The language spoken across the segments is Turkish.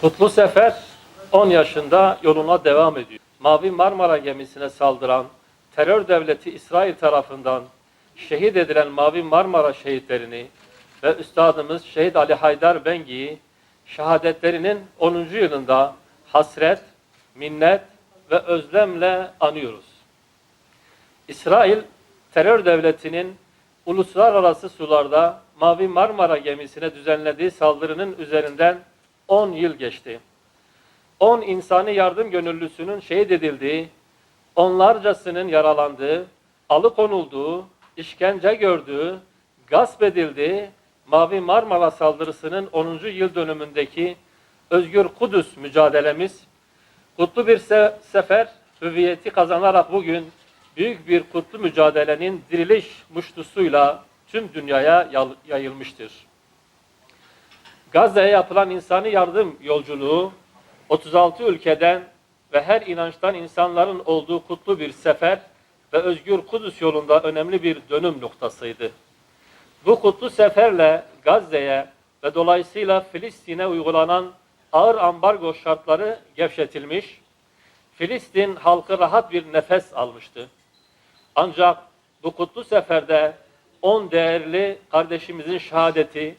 Kutlu Sefer 10 yaşında yoluna devam ediyor. Mavi Marmara gemisine saldıran terör devleti İsrail tarafından şehit edilen Mavi Marmara şehitlerini ve üstadımız Şehit Ali Haydar Bengi'yi şehadetlerinin 10. yılında hasret, minnet ve özlemle anıyoruz. İsrail terör devletinin uluslararası sularda Mavi Marmara gemisine düzenlediği saldırının üzerinden 10 yıl geçti. 10 insani yardım gönüllüsünün şehit edildiği, onlarcasının yaralandığı, alıkonulduğu, işkence gördüğü, gasp edildiği Mavi Marmara saldırısının 10. yıl dönümündeki Özgür Kudüs mücadelemiz kutlu bir se- sefer hüviyeti kazanarak bugün büyük bir kutlu mücadelenin diriliş muştusuyla tüm dünyaya yayılmıştır. Gazze'ye yapılan insani yardım yolculuğu 36 ülkeden ve her inançtan insanların olduğu kutlu bir sefer ve özgür Kudüs yolunda önemli bir dönüm noktasıydı. Bu kutlu seferle Gazze'ye ve dolayısıyla Filistin'e uygulanan ağır ambargo şartları gevşetilmiş, Filistin halkı rahat bir nefes almıştı. Ancak bu kutlu seferde 10 değerli kardeşimizin şehadeti,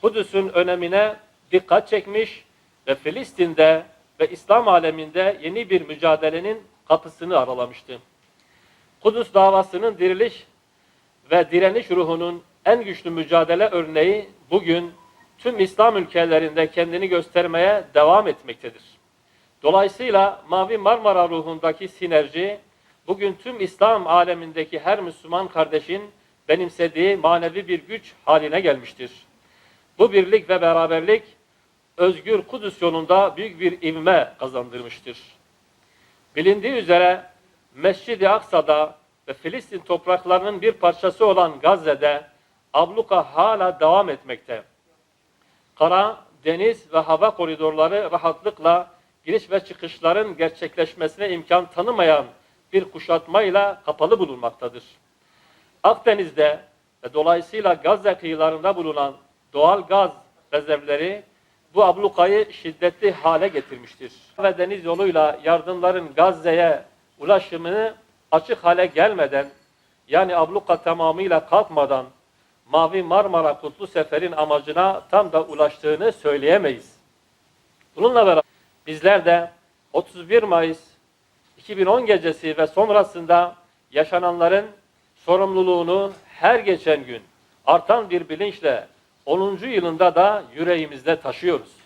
Kudüs'ün önemine dikkat çekmiş ve Filistin'de ve İslam aleminde yeni bir mücadelenin kapısını aralamıştı. Kudüs davasının diriliş ve direniş ruhunun en güçlü mücadele örneği bugün tüm İslam ülkelerinde kendini göstermeye devam etmektedir. Dolayısıyla Mavi Marmara ruhundaki sinerji bugün tüm İslam alemindeki her Müslüman kardeşin benimsediği manevi bir güç haline gelmiştir. Bu birlik ve beraberlik özgür Kudüs yolunda büyük bir ivme kazandırmıştır. Bilindiği üzere Mescid-i Aksa'da ve Filistin topraklarının bir parçası olan Gazze'de abluka hala devam etmekte. Kara, deniz ve hava koridorları rahatlıkla giriş ve çıkışların gerçekleşmesine imkan tanımayan bir kuşatmayla kapalı bulunmaktadır. Akdeniz'de ve dolayısıyla Gazze kıyılarında bulunan doğal gaz rezervleri bu ablukayı şiddetli hale getirmiştir. Ve deniz yoluyla yardımların Gazze'ye ulaşımını açık hale gelmeden yani abluka tamamıyla kalkmadan Mavi Marmara Kutlu Sefer'in amacına tam da ulaştığını söyleyemeyiz. Bununla beraber bizler de 31 Mayıs 2010 gecesi ve sonrasında yaşananların sorumluluğunu her geçen gün artan bir bilinçle 10. yılında da yüreğimizde taşıyoruz.